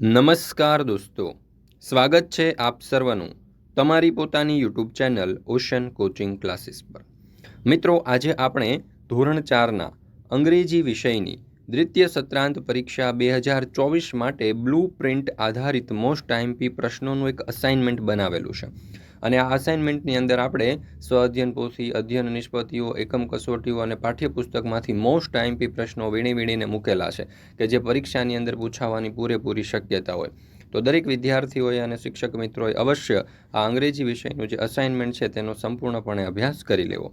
નમસ્કાર દોસ્તો, સ્વાગત છે આપ સર્વનું તમારી પોતાની YouTube channel ocean coaching classes પર. મિત્રો, આજે આપણે ધોરણ ચારના અંગ્રેજી વિષયની દ્વિતીય સત્રાંત પરીક્ષા બે હજાર ચોવીસ માટે બ્લુ પ્રિન્ટ આધારિત મોસ્ટ આઈમપી પ્રશ્નોનું એક અસાઇનમેન્ટ બનાવેલું છે. અને આ અસાઇનમેન્ટની અંદર આપણે સ્વ અધ્યયન પોથી અધ્યયન નિષ્પત્તિઓ એકમ કસોટીઓ અને પાઠ્યપુસ્તકમાંથી મોસ્ટ આઈમપી પ્રશ્નો વીણી વીણીને મૂકેલા છે, કે જે પરીક્ષાની અંદર પૂછાવાની પૂરેપૂરી શક્યતા હોય. તો દરેક વિદ્યાર્થીઓએ અને શિક્ષક મિત્રોએ અવશ્ય આ અંગ્રેજી વિષયનું જે અસાઇનમેન્ટ છે તેનો સંપૂર્ણપણે અભ્યાસ કરી લેવો.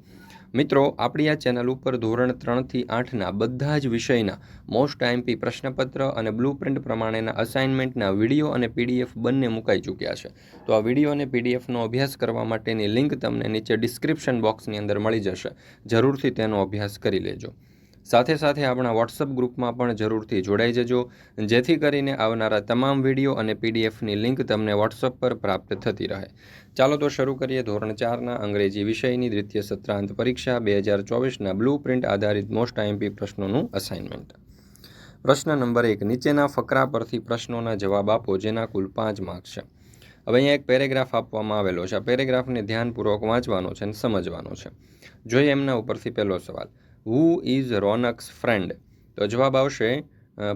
મિત્રો, આપણી આ ચેનલ ઉપર ધોરણ ત્રણથી આઠના બધા જ વિષયના મોસ્ટ આઈએમપી પ્રશ્નપત્ર અને બ્લુ પ્રિન્ટ પ્રમાણેના અસાઇનમેન્ટના વીડિયો અને પીડીએફ બંને મુકાઈ ચૂક્યા છે. તો આ વીડિયો અને પીડીએફનો અભ્યાસ કરવા માટેની લિંક તમને નીચે ડિસ્ક્રિપ્શન બોક્સની અંદર મળી જશે. જરૂરથી તેનો અભ્યાસ કરી લેજો. સાથે સાથે આપણા વોટ્સઅપ ગ્રુપમાં પણ જરૂરથી જોડાઈ જજો, જેથી કરીને આવનારા તમામ વીડિયો અને પીડીએફની લિંક તમને વોટ્સઅપ પર પ્રાપ્ત થતી રહે. ચાલો તો શરૂ કરીએ ધોરણ ચારના અંગ્રેજી વિષયની દ્વિતીય સત્રાંત પરીક્ષા બે હજાર ચોવીસના બ્લુ પ્રિન્ટ આધારિત મોસ્ટ આઈએમપી પ્રશ્નોનું અસાઇનમેન્ટ પ્રશ્ન નંબર એક, નીચેના ફકરા પરથી પ્રશ્નોના જવાબ આપો, જેના કુલ પાંચ માર્ક્સ છે. હવે અહીંયા એક પેરેગ્રાફ આપવામાં આવેલો છે. આ પેરેગ્રાફને ધ્યાનપૂર્વક વાંચવાનો છે અને સમજવાનો છે. જોઈએ એમના ઉપરથી પહેલો સવાલ. હુ ઇઝ રોનક્સ ફ્રેન્ડ તો જવાબ આવશે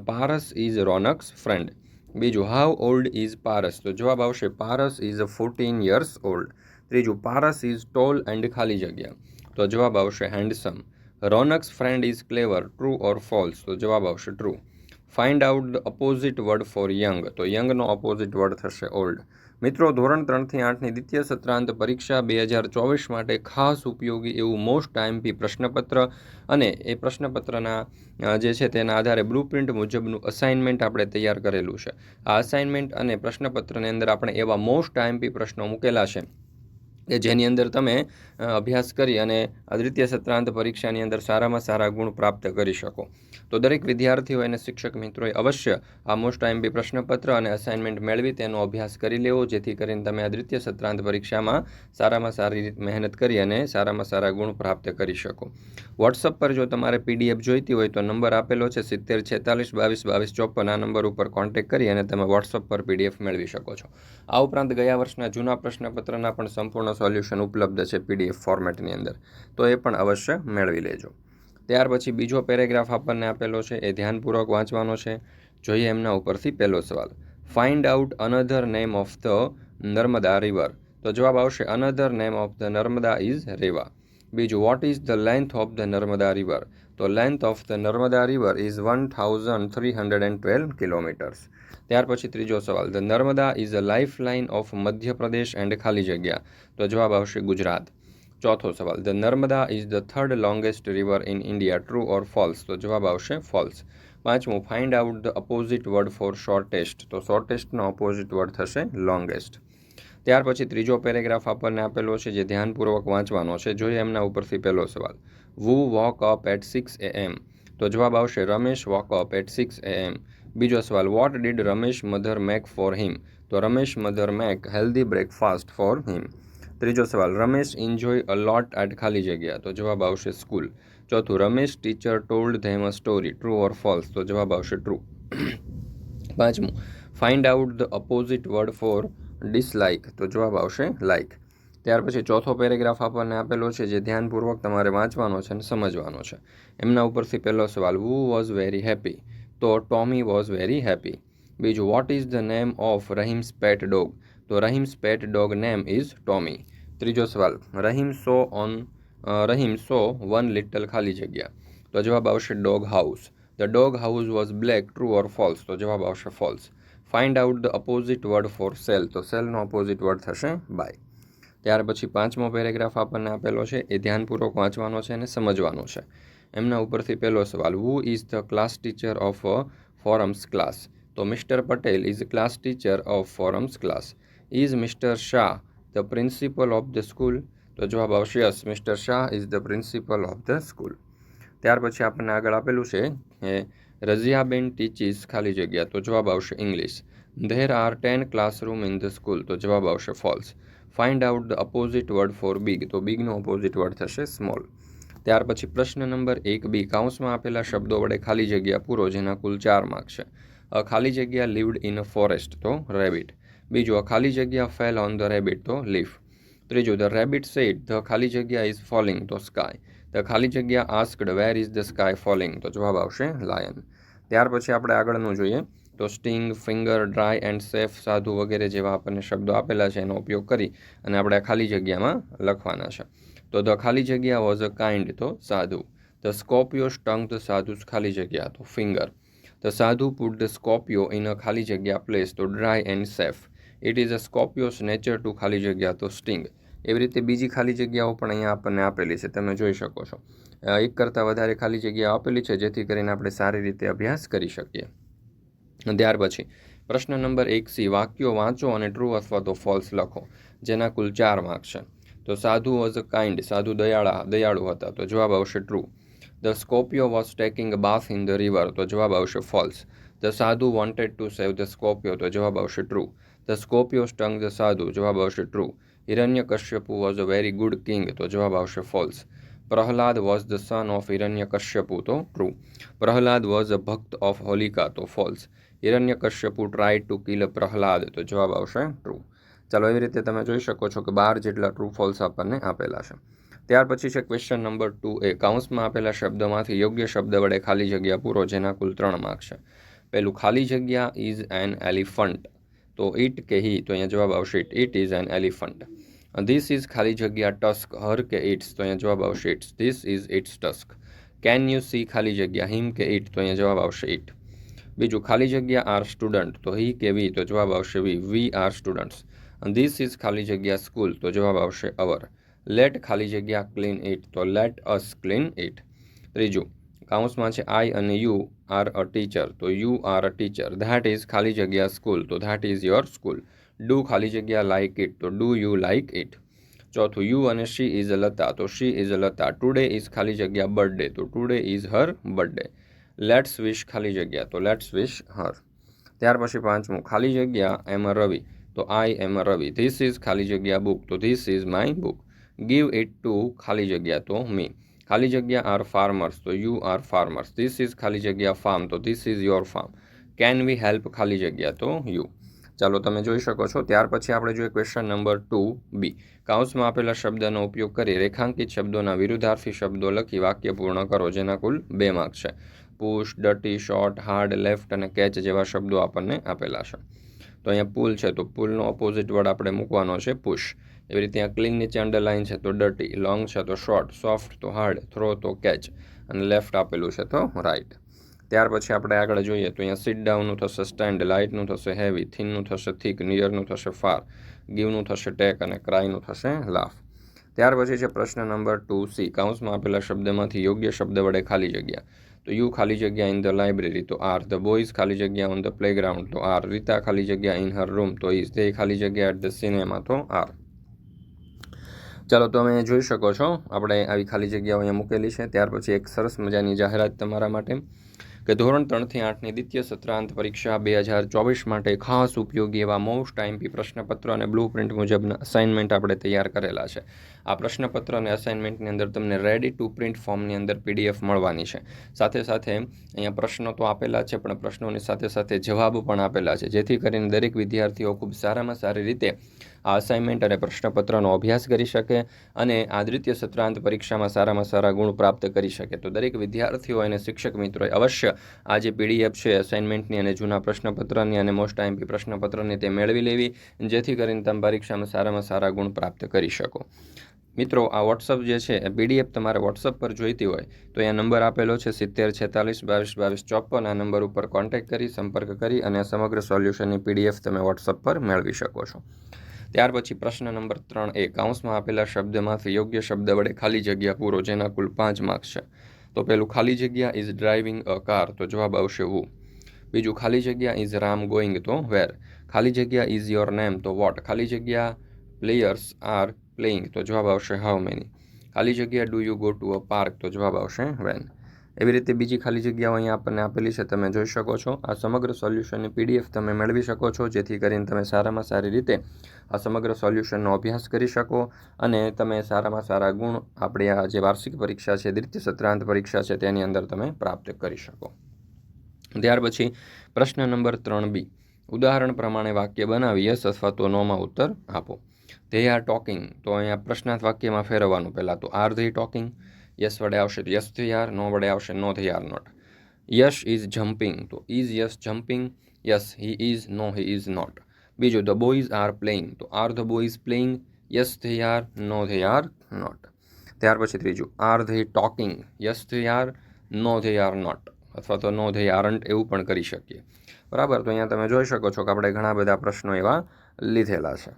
પારસ ઇઝ રોનક્સ ફ્રેન્ડ બીજું હાઉ ઓલ્ડ ઇઝ પારસ? તો જવાબ આવશે, Paras is fourteen years old ત્રીજું, પારસ ઇઝ ટોલ એન્ડ ખાલી જગ્યા. તો જવાબ આવશે handsome Ronak's friend is clever true or false તો જવાબ આવશે true find out the opposite word for young તો યંગનો અપોઝિટ વર્ડ થશે ઓલ્ડ મિત્રો, ધોરણ ત્રણથી આઠની દ્વિતીય સત્રાંત પરીક્ષા બે હજાર ચોવીસ માટે ખાસ ઉપયોગી એવું મોસ્ટ ટાઈમપી પ્રશ્નપત્ર અને એ પ્રશ્નપત્રના જે છે તેના આધારે બ્લુ પ્રિન્ટ મુજબનું અસાઇનમેન્ટ આપણે તૈયાર કરેલું છે. આ અસાઇનમેન્ટ અને પ્રશ્નપત્રની અંદર આપણે એવા મોસ્ટ ટાઈમપી પ્રશ્નો મૂકેલા છે. કે જેની અંદર તમે અભ્યાસ કરી અને દ્વિતીય સત્રાંત પરીક્ષાની અંદર સારામાં સારા ગુણ પ્રાપ્ત કરી શકો. તો દરેક વિદ્યાર્થીઓ અને શિક્ષક મિત્રોએ અવશ્ય આ મોસ્ટ બી પ્રશ્નપત્ર અને અસાઇનમેન્ટ મેળવી તેનો અભ્યાસ કરી લેવો, જેથી કરીને તમે આ દ્વિતીય સત્રાંત પરીક્ષામાં સારામાં સારી રીત મહેનત કરી અને સારામાં સારા ગુણ પ્રાપ્ત કરી શકો. વોટ્સઅપ પર જો તમારે પીડીએફ જોઈતી હોય તો નંબર આપેલો છે સિત્તેર છેતાલીસ બાવીસ બાવીસ ચોપન. આ નંબર ઉપર કોન્ટેક્ટ કરી અને તમે વોટ્સઅપ પર પીડીએફ મેળવી શકો છો. આ ઉપરાંત ગયા વર્ષના જૂના પ્રશ્નપત્રના પણ સંપૂર્ણ સોલ્યુશન ઉપલબ્ધ છે પીડીએફ ફોર્મેટની અંદર. તો એ પણ અવશ્ય મેળવી લેજો. ત્યાર પછી બીજો પેરેગ્રાફ આપણને આપેલો છે, એ ધ્યાનપૂર્વક વાંચવાનો છે. જોઈએ એમના ઉપરથી પહેલો સવાલ. Find out another name of the Narmada river તો જવાબ આવશે another name of the Narmada is Reva બીજું what is the length of the Narmada river તો length of the Narmada river is one thousand three hundred and twelve kilometres ત્યાર પછી ત્રીજો સવાલ the Narmada is a lifeline of Madhya Pradesh and ખાલી જગ્યા તો જવાબ આવશે ગુજરાત. ચોથો સવાલ the Narmada is the third longest river in India true or false તો જવાબ આવશે ફોલ્સ પાંચમું find out the opposite word for shortest તો શોર્ટેસ્ટનો અપોઝિટ વર્ડ થશે લોંગેસ્ટ ત્યાર પછી ત્રીજો પેરેગ્રાફ આપણને આપેલો છે જે ધ્યાનપૂર્વક વાંચવાનો છે. જોઈએ એમના ઉપરથી પહેલો સવાલ who woke up at six A M તો જવાબ આવશે Ramesh woke up at six A M બીજો સવાલ what did Ramesh mother make for him તો Ramesh mother make healthy breakfast for him ત્રીજો સવાલ Ramesh enjoy a lot at ખાલી જગ્યા? તો જવાબ આવશે સ્કૂલ ચોથું Ramesh teacher told them a story true or false તો જવાબ આવશે ટ્રુ પાંચમું find out the opposite word for dislike તો જવાબ આવશે લાઇક ત્યાર પછી ચોથો પેરેગ્રાફ આપણને આપેલો છે, જે ધ્યાનપૂર્વક તમારે વાંચવાનો છે અને સમજવાનો છે. એમના ઉપરથી પહેલો સવાલ વુ વોઝ વેરી હેપી તો ટોમી વોઝ વેરી હેપી. બીજું, what is the name of Rahim's pet dog? તો Rahim's pet dog name is Tommy. ત્રીજો સવાલ, Rahim saw on Rahim saw one little ખાલી જગ્યા? તો જવાબ આવશે dog house. The dog house was black, true or false? તો જવાબ આવશે false. Find out the opposite word for sell. તો સેલનો અપોઝિટ વર્ડ થશે બાય. ત્યાર પછી પાંચમો પેરેગ્રાફ આપણને આપેલો છે. એ ધ્યાનપૂર્વક વાંચવાનો છે અને સમજવાનો છે. એમના ઉપરથી પહેલો સવાલ who is the class teacher of Forum's class તો mister Patel is class teacher of Forum's class is mister Shah the principal of the school તો જવાબ આવશે yes mister Shah is the principal of the school ત્યાર પછી આપણને આગળ આપેલું છે કે રઝિયાબેન ટીચીસ ખાલી જગ્યા, તો જવાબ આવશે English there are ten classroom in the school તો જવાબ આવશે false find out the opposite word for big તો બિગનો અપોઝિટ વર્ડ થશે સ્મોલ ત્યાર પછી પ્રશ્ન નંબર એક બી કાઉન્સમાં આપેલા શબ્દો વડે ખાલી જગ્યા પૂરો, જેના કુલ ચાર માર્ક છે. અ, ખાલી જગ્યા લીવડ ઇન અ ફોરેસ્ટ તો રેબિટ બીજું, અ, ખાલી જગ્યા ફેલ ઓન ધ રેબિટ તો લીફ ત્રીજું ધ રેબિટ સેટ ધ ખાલી જગ્યા ઇઝ ફોલિંગ તો સ્કાય ધ ખાલી જગ્યા asked where is the sky falling તો જવાબ આવશે લાયન ત્યાર પછી આપણે આગળનું જોઈએ, તો sting finger dry and safe sadhu વગેરે જેવા આપણને શબ્દો આપેલા છે, એનો ઉપયોગ કરી અને આપણે ખાલી જગ્યામાં લખવાના છે. તો ધ ખાલી જગ્યા વોઝ અ કાઇન્ડ, તો સાધુ. ધ સ્કોપિયો સ્ટંગ ધ સાધુ ખાલી જગ્યા, તો finger. The sadhu put the scorpion in a ખાલી જગ્યા પ્લેસ, તો dry and safe. It is a scorpion's nature to ખાલી જગ્યા, તો સ્ટિંગ. એવી રીતે બીજી ખાલી જગ્યાઓ પણ અહીંયા આપણને આપેલી છે, તમે જોઈ શકો છો. એક કરતાં વધારે ખાલી જગ્યા આપેલી છે, જેથી કરીને આપણે સારી રીતે અભ્યાસ કરી શકીએ. ત્યાર પછી, પ્રશ્ન નંબર એક સી, વાક્યો વાંચો અને ટ્રુ અથવા તો ફોલ્સ લખો, જેના કુલ ચાર માર્ક છે. તો સાધુ વોઝ અ કાઇન્ડ સાધુ દયાળા, દયાળુ હતા. તો જવાબ આવશે true the scorpio was taking bath in the river તો જવાબ આવશે false the sadhu wanted to save the scorpio તો જવાબ આવશે true the scorpio stung the sadhu. જવાબ આવશે true Hiranyakashipu was a very good king તો જવાબ આવશે false Prahlad was the son of Hiranyakashipu તો true Prahlad was a bhakta of Holika. તો false Hiranya Kashyap try to kill Prahlad. તો જવાબ આવશે ટ્રુ ચાલો એવી રીતે તમે જોઈ શકો છો કે બાર જેટલા ટ્રુ ફોલ્સ આપણને આપેલા છે. ત્યાર પછી છે ક્વેશ્ચન નંબર ટુ એ, કાઉન્સમાં આપેલા શબ્દોમાંથી યોગ્ય શબ્દ વડે ખાલી જગ્યા પૂરો જેના કુલ ત્રણ માર્ક છે. પહેલું, ખાલી જગ્યા ઇઝ એન એલિફન્ટ તો ઇટ કે હી તો અહીંયા જવાબ આવશે it it is an elephant this is ખાલી જગ્યા ટસ્ક હર કે ઇટ્સ તો અહીંયા જવાબ આવશે it's this is its tusk can you see ખાલી જગ્યા? હિમ કે ઇટ તો અહીંયા જવાબ આવશે ઇટ બીજું, ખાલી જગ્યા આર સ્ટુડન્ટ તો હી કે વી તો જવાબ આવશે we we are students this is ખાલી જગ્યા સ્કૂલ તો જવાબ આવશે અવર લેટ ખાલી જગ્યા ક્લીન ઇટ તો લેટ અસ ક્લીન ઇટ ત્રીજું, કાઉન્સમાં છે આઈ અને યુ આર અ ટીચર તો you are a teacher that is ખાલી જગ્યા સ્કૂલ તો that is your school do ખાલી જગ્યા લાઇક ઇટ તો ડુ યુ લાઇક ઇટ ચોથું યુ અને શી ઇઝ અ લતા. તો she is a Lata. Today is ખાલી જગ્યા બર્થડે તો today is her birthday let's wish ખાલી જગ્યા. તો લેટ્સ વિશ હર ત્યાર પછી પાંચમું, ખાલી જગ્યા એમ રવિ. તો I M Ravi this is ખાલી જગ્યા બુક તો this is my book give it to ખાલી જગ્યા તો મી ખાલી જગ્યા આર ફાર્મર્સ તો you are farmers this is ખાલી જગ્યા ફાર્મ તો this is your farm can we help ખાલી જગ્યા તો યુ ચાલો તમે જોઈ શકો છો. ત્યાર પછી આપણે જોઈએ ક્વેશ્ચન નંબર ટુ બી કાઉન્સમાં આપેલા શબ્દનો ઉપયોગ કરી રેખાંકિત શબ્દોના વિરુદ્ધાર્થી શબ્દો લખી વાક્ય પૂર્ણ કરો. જેના કુલ બે માર્ક છે. પુશ ડટી શોર્ટ હાર્ડ લેફ્ટ અને કેચ જેવા શબ્દો આપણને આપેલા છે. તો અહીંયા પુલ છે, તો પુલનો ઓપોઝિટ વર્ડ આપણે મૂકવાનો છે પુશ એવી રીતે અહીંયા ક્લીન નીચે અંડરલાઇન છે, તો ડર્ટી લોંગ છે, તો શોર્ટ સોફ્ટ તો હાર્ડ થ્રો તો કેચ અને લેફ્ટ આપેલું છે, તો રાઇટ ત્યાર પછી આપણે આગળ જોઈએ, તો અહીંયા સિટ ડાઉનનું થશે સ્ટેન્ડ લાઇટનું થશે હેવી થીનનું થશે થીક નિયરનું થશે ફાર ગીવનું થશે ટેક અને ક્રાયનું થશે લાફ ત્યાર પછી છે પ્રશ્ન નંબર ટુ સી કાઉન્સમાં આપેલા શબ્દમાંથી યોગ્ય શબ્દ વડે ખાલી જગ્યા. તો યુ ખાલી જગ્યા ઇન ધ લાઇબ્રેરી તો આર ધ બોયઝ ખાલી જગ્યા ઓન ધ પ્લેગ્રાઉન્ડ તો આર રીતા ખાલી જગ્યા ઇન હર રૂમ તો ઇઝ તે ખાલી જગ્યા એટ ધ સિનેમા તો આર ચાલો તમે જોઈ શકો છો. આપણે આવી ખાલી જગ્યાઓ અહીંયા મૂકેલી છે. ત્યાર પછી એક સરસ મજાની જાહેરાત તમારા માટે. કે ધોરણ ત્રણથી આઠની દ્વિતીય સત્રાંત પરીક્ષા બે હજાર ચોવીસ માટે ખાસ ઉપયોગી એવા મોસ્ટ આઈમપી પ્રશ્નપત્ર અને બ્લુ પ્રિન્ટ મુજબના અસાઇનમેન્ટ આપણે તૈયાર કરેલા છે. આ પ્રશ્નપત્ર અને અસાઇનમેન્ટની અંદર તમને રેડી ટુ પ્રિન્ટ ફોર્મની અંદર પીડીએફ મળવાની છે. સાથે સાથે અહીંયા પ્રશ્નો તો આપેલા છે, પણ પ્રશ્નોની સાથે સાથે જવાબ પણ આપેલા છે. જેથી કરીને દરેક વિદ્યાર્થીઓ ખૂબ સારામાં સારી રીતે આ અસાઇનમેન્ટ અને પ્રશ્નપત્રનો અભ્યાસ કરી શકે અને આ સત્રાંત પરીક્ષામાં સારામાં સારા ગુણ પ્રાપ્ત કરી શકે. તો દરેક વિદ્યાર્થીઓ અને શિક્ષક મિત્રોએ અવશ્ય આ જે પીડીએફ છે અસાઇનમેન્ટની અને જૂના પ્રશ્નપત્રની અને મોસ્ટ આઈમ્પી પ્રશ્નપત્રની તે મેળવી લેવી, જેથી કરીને તમે પરીક્ષામાં સારામાં સારા ગુણ પ્રાપ્ત કરી શકો. મિત્રો, આ વોટ્સઅપ જે છે, એ પીડીએફ તમારે વોટ્સઅપ પર જોઈતી હોય, તો અહીંયા નંબર આપેલો છે સિત્તેર છેતાલીસ બાવીસ બાવીસ ચોપન. આ નંબર ઉપર કોન્ટેક્ટ કરી, સંપર્ક કરી અને સમગ્ર સોલ્યુશનની પીડીએફ તમે વોટ્સઅપ પર મેળવી શકો છો. ત્યાર પછી પ્રશ્ન નંબર ત્રણ એ કાઉન્સમાં આપેલા શબ્દમાંથી યોગ્ય શબ્દ વડે ખાલી જગ્યા પૂરો, જેના કુલ પાંચ માર્ક્સ છે. તો પેલું ખાલી જગ્યા ઇઝ ડ્રાઇવિંગ અ કાર. તો જવાબ આવશે વુ બીજું ખાલી જગ્યા ઇઝ રામ ગોઈંગ તો વેર. ખાલી જગ્યા ઇઝ યોર નેમ તો વોટ. ખાલી જગ્યા પ્લેયર્સ આર પ્લેઇંગ. તો જવાબ આવશે હાઉ મેની. ખાલી જગ્યા do you go to a park? તો જવાબ આવશે વેન. એવી રીતે બીજી ખાલી જગ્યાઓ અહીંયા આપણને આપેલી છે, તમે જોઈ શકો છો. આ સમગ્ર સોલ્યુશનની પીડીએફ તમે મેળવી શકો છો, જેથી કરીને તમે સારામાં સારી રીતે આ સમગ્ર સોલ્યુશનનો અભ્યાસ કરી શકો અને તમે સારામાં સારા ગુણ આપણી આ જે વાર્ષિક પરીક્ષા છે, દ્વિતીય સત્રાંત પરીક્ષા છે, તેની અંદર તમે પ્રાપ્ત કરી શકો. ત્યાર પછી પ્રશ્ન નંબર ત્રણ બી. ઉદાહરણ પ્રમાણે વાક્ય બનાવી યસ અથવા તો નોમાં ઉત્તર આપો. They are talking. તો અહીંયા પ્રશ્નાર્થ વાક્યમાં ફેરવવાનું પહેલાં તો આર ધે ટોકિંગ. યસ વડે આવશે તો યસથી આર નો વડે આવશે no they are not Yash is jumping તો is Yash jumping yes he is no he is not બીજું ધ બોયઝ આર પ્લેઇંગ તો are the boys playing yes they are no they are not ત્યાર પછી ત્રીજું are they talking yes they are no they are not અથવા તો no they aren't એવું પણ કરી શકીએ. બરાબર, તો અહીંયા તમે જોઈ શકો છો કે આપણે ઘણા બધા પ્રશ્નો એવા લીધેલા છે.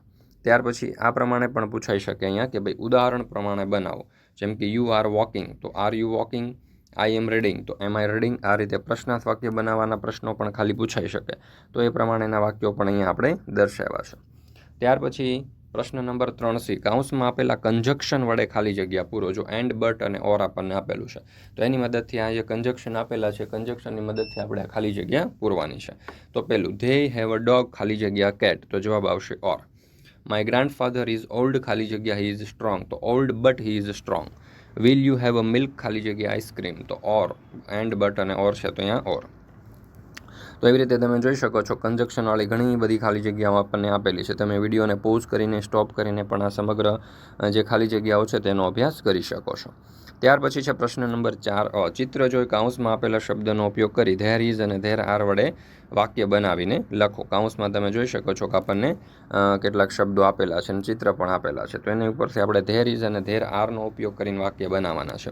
ત્યાર પછી આ પ્રમાણે પણ પૂછાઈ શકે અહીંયા કે ભાઈ ઉદાહરણ પ્રમાણે બનાવો. જેમ કે યુ આર વોકિંગ તો are you walking I am reading તો એમ આઈ રીડિંગ આ રીતે પ્રશ્નાર્થ વાક્ય બનાવવાના પ્રશ્નો પણ ખાલી પૂછાઈ શકે. તો એ પ્રમાણેના વાક્યો પણ અહીંયા આપણે દર્શાવ્યા છે. ત્યાર પછી પ્રશ્ન નંબર ત્રણ સી કાઉન્સમાં આપેલા કંજક્શન વડે ખાલી જગ્યા પૂરો. જો એન્ડ બટ અને ઓર આપણને આપેલું છે. તો એની મદદથી આ જે કંજક્શન આપેલા છે કંજક્શનની મદદથી આપણે ખાલી જગ્યા પૂરવાની છે. તો પહેલું ધે હેવ અ ડોગ ખાલી જગ્યા કેટ તો જવાબ આવશે or my grandfather is old ખાલી જગ્યા હી ઇઝ સ્ટ્રોંગ તો old but he is strong will you have a milk ખાલી જગ્યા આઈસ્ક્રીમ તો ઓર એન્ડ બટ અને ઓર છે તો અહીંયા ઓર તો એવી રીતે તમે જોઈ શકો છો કન્જક્શનવાળી ઘણી બધી ખાલી જગ્યાઓ આપણને આપેલી છે. તમે વિડીયોને પોઝ કરીને સ્ટોપ કરીને પણ આ સમગ્ર જે ખાલી જગ્યાઓ છે તેનો અભ્યાસ કરી શકો છો. ત્યાર પછી છે પ્રશ્ન નંબર ચાર. અ, ચિત્ર જોઈ કાઉન્સમાં આપેલા શબ્દનો ઉપયોગ કરી ધેર ઇઝ અને ધેર આર વડે વાક્ય બનાવીને લખો. કાઉન્સમાં તમે જોઈ શકો છો કે આપણને કેટલાક શબ્દો આપેલા છે અને ચિત્ર પણ આપેલા છે. તો એની ઉપરથી આપણે ધેર ઇઝ અને ધેર આરનો ઉપયોગ કરીને વાક્ય બનાવવાના છે.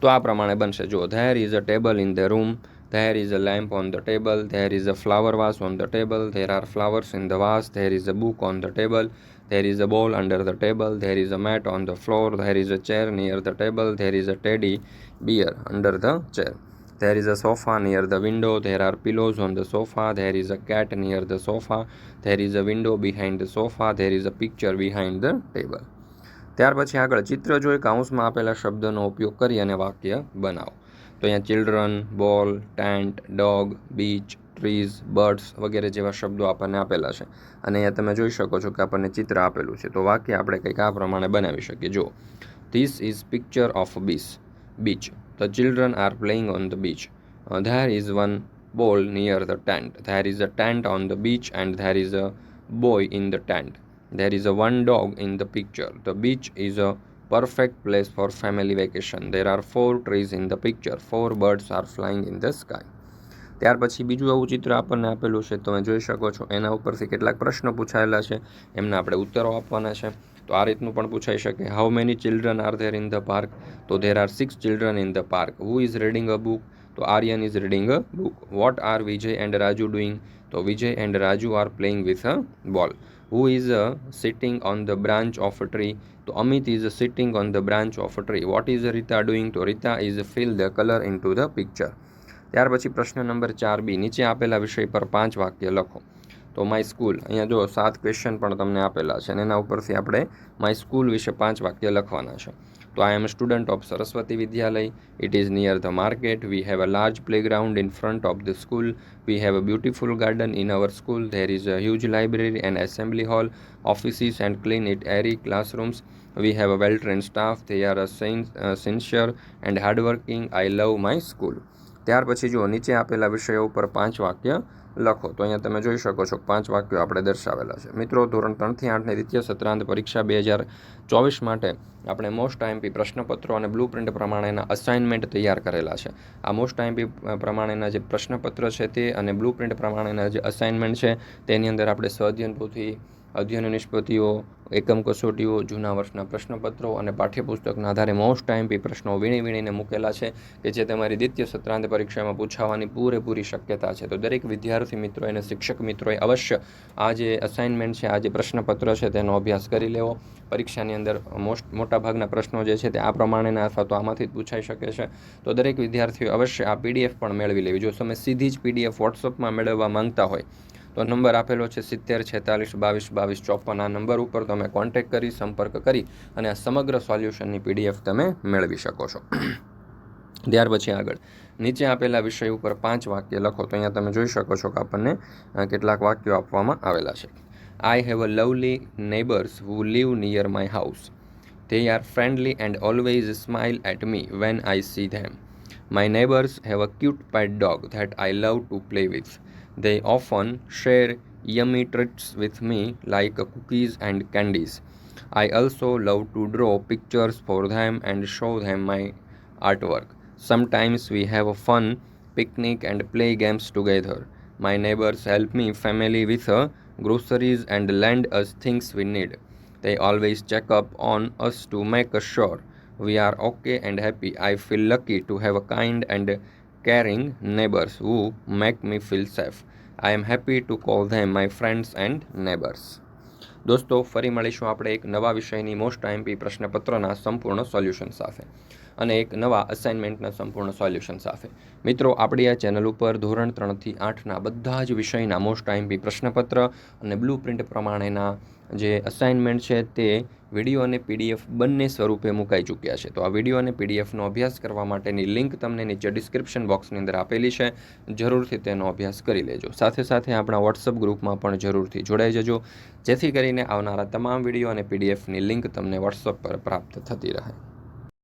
તો આ પ્રમાણે બનશે. જો there is a table in the room there is a lamp on the table there is a flower vase on the table there are flowers in the vase there is a book on the table there is a ball under the table there is a mat on the floor there is a chair near the table there is a teddy bear under the chair there is a sofa near the window there are pillows on the sofa there is a cat near the sofa there is a window behind the sofa there is a picture behind the table ત્યાર પછી આગળ ચિત્ર જોઈ કાઉન્સમાં આપેલા શબ્દનો ઉપયોગ કરી અને વાક્ય બનાવો તો અહીંયા children ball tent dog beach trees birds વગેરે જેવા શબ્દો આપણને આપેલા છે. અને અહીંયા તમે જોઈ શકો છો કે આપણને ચિત્ર આપેલું છે. તો વાક્ય આપણે કંઈક આ પ્રમાણે બનાવી શકીએ. જો this is picture of beach beach the children are playing on the beach there is one ball near the tent there is a tent on the beach and there is a boy in the tent there is a one dog in the picture the beach is a perfect place for family vacation. There are four trees in the picture. Four birds are flying in the sky. ત્યાર પછી બીજું આવું ચિત્ર આપણને આપેલું છે, તમે જોઈ શકો છો. એના ઉપરથી કેટલાક પ્રશ્નો પૂછાયેલા છે, એમના આપણે ઉત્તરો આપવાના છે. તો આ રીતનું પણ પૂછાઈ શકે. How many children are there in the park તો there are six children in the park who is reading a book તો Aryan is reading a book what are Vijay and Raju doing તો Vijay and Raju are playing with a ball who is a sitting on the branch of tree તો Amit is sitting on the branch of tree what is Rita doing તો is fill the colour in to the picture. ત્યાર પછી પ્રશ્ન number ચાર બી, નીચે આપેલા વિષય પર પાંચ વાક્ય લખો. તો માય સ્કૂલ અહીંયા જો સાત ક્વેશ્ચન પણ તમને આપેલા છે અને એના ઉપરથી આપણે માય સ્કૂલ વિશે પાંચ વાક્ય લખવાના છે. તો I am student of Saraswati Vidyalaya it is near the market we have a large playground in front of the school we have a beautiful garden in our school there is a huge library and assembly hall offices and clean it airy classrooms we have a well trained staff they are a sincere and hardworking I love my school. ત્યાર પછી જો નીચે આપેલા વિષયો ઉપર પાંચ વાક્ય લખો. તો અહીંયા તમે જોઈ શકો છો, પાંચ વાક્યો આપણે દર્શાવેલા છે. મિત્રો, ધોરણ ત્રણથી આઠની દ્વિતીય સત્રાંત પરીક્ષા બે હજાર ચોવીસ માટે આપણે મોસ્ટ આઈએમપી પ્રશ્નપત્રો અને બ્લુ પ્રિન્ટ પ્રમાણેના અસાઇનમેન્ટ તૈયાર કરેલા છે. આ મોસ્ટ આઈએમપી પ્રમાણેના જે પ્રશ્નપત્ર છે તે અને બ્લુ પ્રિન્ટ પ્રમાણેના જે અસાઇનમેન્ટ છે, તેની અંદર આપણે સ્વઅધ્યયન પોથી અધ્યયન નિષ્પત્તિઓ, એકમ કસોટીઓ, જૂના વર્ષના પ્રશ્નપત્રો અને પાઠ્યપુસ્તકના આધારે મોસ્ટ ટાઈમપી પ્રશ્નો વીણી વીણીને મૂકેલા છે કે જે તમારી દ્વિતીય સત્રાંત પરીક્ષામાં પૂછાવાની પૂરેપૂરી શક્યતા છે. તો દરેક વિદ્યાર્થી મિત્રો અને શિક્ષક મિત્રોએ અવશ્ય આ જે અસાઇનમેન્ટ છે, આ જે પ્રશ્નપત્ર છે તેનો અભ્યાસ કરી લેવો. પરીક્ષાની અંદર મોસ્ટ મોટાભાગના પ્રશ્નો જે છે તે આ પ્રમાણેના અથવા તો આમાંથી જ પૂછાઈ શકે છે. તો દરેક વિદ્યાર્થીઓ અવશ્ય આ પીડીએફ પણ મેળવી લેવી. જો તમે સીધી જ પીડીએફ વોટ્સઅપમાં મેળવવા માંગતા હોય તો નંબર આપેલો છે સિત્તેર, છેતાલીસ, બાવીસ બાવીસ, ચોપન. આ નંબર ઉપર તમે કોન્ટેક્ટ કરી, સંપર્ક કરી અને આ સમગ્ર સોલ્યુશનની પીડીએફ તમે મેળવી શકો છો. ત્યાર પછી આગળ. નીચે આપેલા વિષય ઉપર પાંચ વાક્ય લખો. તો અહીંયા તમે જોઈ શકો છો કે આપણને કેટલાક વાક્યો આપવામાં આવેલા છે. I have a lovely neighbours who live near my house They are friendly and always smile at me when I see them. My neighbors have a cute pet dog that I love to play with. They often share yummy treats with me, like cookies and candies. I also love to draw pictures for them and show them my artwork. Sometimes we have a fun picnic and play games together. My neighbors help me family with uh, groceries and lend us things we need. They always check up on us to make sure we are okay and happy. I feel lucky to have a kind and caring neighbors who make me feel safe. I am happy to call them my friends and neighbors. દોસ્તો ફરી મળીશું આપણે એક નવા વિષયની most IMP પ્રશ્નપત્રના સંપૂર્ણ solution સાથે અને એક નવા અસાઇનમેન્ટના સંપૂર્ણ સોલ્યુશન સાથે મિત્રો, આપણી આ ચેનલ ઉપર ધોરણ ત્રણથી આઠના બધા જ વિષયના મોસ્ટ આઈએમપી પ્રશ્નપત્ર અને બ્લુ પ્રિન્ટ પ્રમાણેના જે અસાઇનમેન્ટ છે તે વીડિયો અને પીડીએફ બંને સ્વરૂપે મુકાઈ ચૂક્યા છે. તો આ વીડિયો અને પીડીએફનો અભ્યાસ કરવા માટેની લિંક તમને નીચે ડિસ્ક્રિપ્શન બોક્સની અંદર આપેલી છે. જરૂરથી તેનો અભ્યાસ કરી લેજો. સાથે સાથે આપણા વોટ્સઅપ ગ્રુપમાં પણ જરૂરથી જોડાઈ જજો. જેથી કરીને આવનારા તમામ વીડિયો અને પીડીએફની લિંક તમને વોટ્સઅપ પર પ્રાપ્ત થતી રહે.